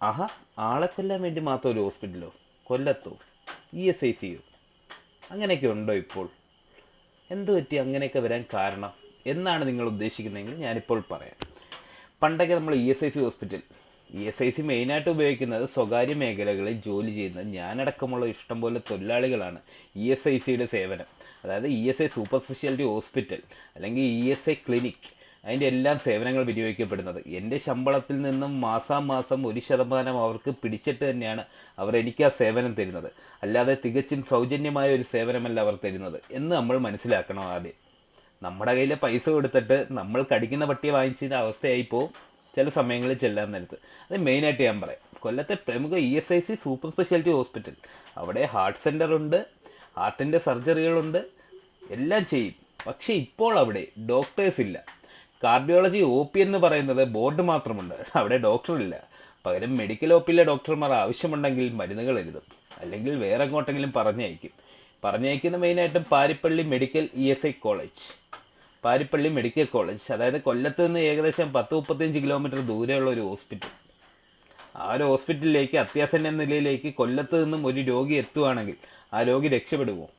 ആഹാ ആളെ കൊല്ലാൻ വേണ്ടി മാത്രം ഒരു ഹോസ്പിറ്റലോ കൊല്ലത്തോ? ഇ എസ് ഐ സിയോ അങ്ങനെയൊക്കെ ഉണ്ടോ ഇപ്പോൾ? എന്ത് പറ്റി അങ്ങനെയൊക്കെ വരാൻ കാരണം? എന്നാണ് നിങ്ങൾ ഉദ്ദേശിക്കുന്നതെങ്കിൽ ഞാനിപ്പോൾ പറയാം. പണ്ടൊക്കെ നമ്മൾ E S I C hospital E S I C മെയിനായിട്ട് ഉപയോഗിക്കുന്നത് സ്വകാര്യ മേഖലകളിൽ ജോലി ചെയ്യുന്ന ഞാനടക്കമുള്ള ഇഷ്ടംപോലെ തൊഴിലാളികളാണ് ഇ എസ് ഐ സിയുടെ സേവനം. അതായത് E S I super speciality hospital അല്ലെങ്കിൽ ഇ എസ് ഐ ക്ലിനിക് അതിന്റെ എല്ലാം സേവനങ്ങൾ വിനിയോഗിക്കപ്പെടുന്നത്. എന്റെ ശമ്പളത്തിൽ നിന്നും മാസാമാസം ഒരു ശതമാനം അവർക്ക് പിടിച്ചിട്ട് തന്നെയാണ് അവർ എനിക്ക് ആ സേവനം തരുന്നത്. അല്ലാതെ തികച്ചും സൗജന്യമായ ഒരു സേവനമല്ല അവർ തരുന്നത് എന്ന് നമ്മൾ മനസ്സിലാക്കണം ആദ്യം. നമ്മുടെ കയ്യിലെ പൈസ കൊടുത്തിട്ട് നമ്മൾ കടിക്കുന്ന പട്ടിയെ വാങ്ങിച്ചതിന്റെ അവസ്ഥയായി പോകും ചില സമയങ്ങളിൽ ചെല്ലാൻ നേരത്ത് അത് മെയിനായിട്ട് ഞാൻ പറയാം. കൊല്ലത്തെ പ്രമുഖ E S I C super speciality hospital. അവിടെ ഹാർട്ട് സെന്റർ ഉണ്ട് ഹാർട്ടിന്റെ സർജറികളുണ്ട് എല്ലാം ചെയ്യും. പക്ഷേ ഇപ്പോൾ അവിടെ ഡോക്ടേഴ്സ് ഇല്ല. കാർഡിയോളജി ഒ പി എന്ന് പറയുന്നത് ബോർഡ് മാത്രമുണ്ട്. അവിടെ ഡോക്ടറില്ല. പകരം മെഡിക്കൽ ഒ പിയിലെ ഡോക്ടർമാർ ആവശ്യമുണ്ടെങ്കിൽ മരുന്നുകൾ എഴുതും. അല്ലെങ്കിൽ വേറെ എങ്ങോട്ടെങ്കിലും പറഞ്ഞയക്കും. പറഞ്ഞയക്കുന്ന മെയിനായിട്ടും Parippally medical E S I college Parippally medical college അതായത് കൊല്ലത്ത് നിന്ന് ഏകദേശം പത്ത് മുപ്പത്തിയഞ്ച് കിലോമീറ്റർ ദൂരെയുള്ള ഒരു ഹോസ്പിറ്റൽ ആ ഒരു ഹോസ്പിറ്റലിലേക്ക് അത്യാസന്ന നിലയിലേക്ക് കൊല്ലത്ത് നിന്നും ഒരു രോഗി എത്തുവാണെങ്കിൽ ആ രോഗി രക്ഷപ്പെടുമോ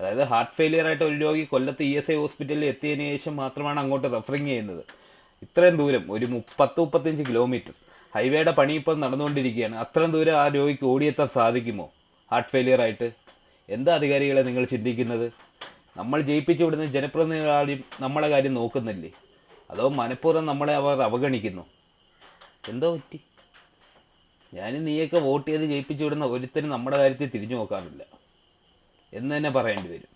അതായത് ഹാർട്ട് ഫെയിലിയർ ആയിട്ട് ഒരു രോഗി കൊല്ലത്ത് ഇ എസ് ഐ ഹോസ്പിറ്റലിൽ എത്തിയതിനു ശേഷം മാത്രമാണ് അങ്ങോട്ട് റെഫറിങ് ചെയ്യുന്നത്. ഇത്രയും ദൂരം ഒരു പത്ത് മുപ്പത്തഞ്ച് കിലോമീറ്റർ ഹൈവേയുടെ പണി ഇപ്പോൾ നടന്നുകൊണ്ടിരിക്കുകയാണ്. അത്രയും ദൂരം ആ രോഗിക്ക് ഓടിയെത്താൻ സാധിക്കുമോ? ഹാർട്ട് ഫെയിലിയർ ആയിട്ട്. എന്താ അധികാരികളെ നിങ്ങൾ ചിന്തിക്കുന്നത്? നമ്മൾ ജയിപ്പിച്ചു വിടുന്ന ജനപ്രതിനിധികളാരും നമ്മളെ കാര്യം നോക്കുന്നില്ലേ? അതോ മനഃപൂർവം നമ്മളെ അവർ അവഗണിക്കുന്നു? എന്തോ പറ്റി? ഞാനും നീയൊക്കെ വോട്ട് ചെയ്ത് ജയിപ്പിച്ചു വിടുന്ന ഒരുത്തരും നമ്മുടെ കാര്യത്തിൽ തിരിഞ്ഞു നോക്കാറില്ല. എന്ന് തന്നെ പറയേണ്ടി വരും.